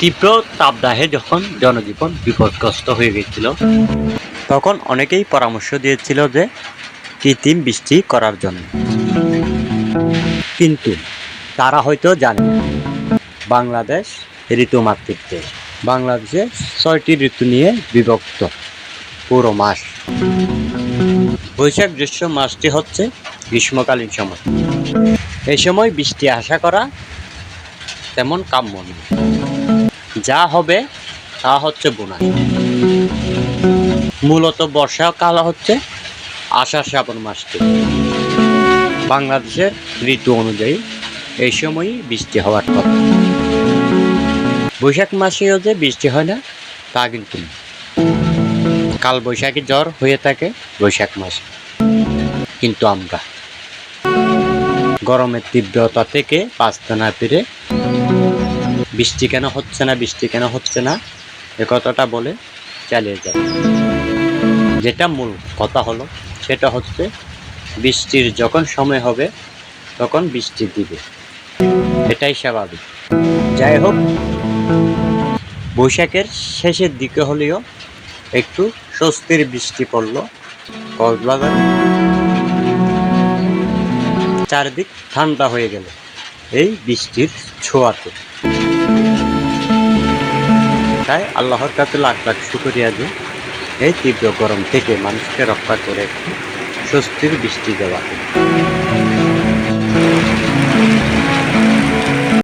তীব্র তাপদাহে যখন জনজীবন বিপদগ্রস্ত হয়ে গেছিল তখন অনেকেই পরামর্শ দিয়েছিল যে কৃত্রিম বৃষ্টি করার জন্য। কিন্তু তারা হয়তো জানে বাংলাদেশ ঋতুমাতৃক দেশ। বাংলাদেশে ছয়টি ঋতু নিয়ে বিভক্ত, পুরো মাস। বৈশাখ জ্যৈষ্ঠ মাসটি হচ্ছে গ্রীষ্মকালীন সময়। এই সময় বৃষ্টি আশা করা তেমন কাম্য নয়। যা হবে, তা হচ্ছে বোনাই মূলত বর্ষাকাল হচ্ছে আষাঢ় শ্রাবণ মাসটি বাংলাদেশের ঋতু অনুযায়ী এই সময়ই বৃষ্টি হওয়ার কথা। বৈশাখ মাসেও যে বৃষ্টি হয় না, তা কিন্তু কাল বৈশাখী জ্বর হয়ে থাকে বৈশাখ মাসে। কিন্তু আমরা গরমের তীব্রতা থেকে বাঁচতে না পেরে বৃষ্টি কেন হচ্ছে না, বৃষ্টি কেন হচ্ছে না, এ কথাটা বলে চালিয়ে যায় যেটা মূল কথা হলো, সেটা হচ্ছে বৃষ্টির যখন সময় হবে, তখন বৃষ্টি দিবে। এটাই স্বাভাবিক। যাই হোক, বৈশাখের শেষের দিকে হলেও একটু স্বস্তির বৃষ্টি পড়ল কক্সবাজার। চারদিক ঠান্ডা হয়ে গেল এই বৃষ্টির ছোঁয়াতে। তাই আল্লাহর কাছে লাখ লাখ শুকরিয়া যে এই তীব্র গরম থেকে মানুষকে রক্ষা করে স্বস্তির বৃষ্টি দেওয়া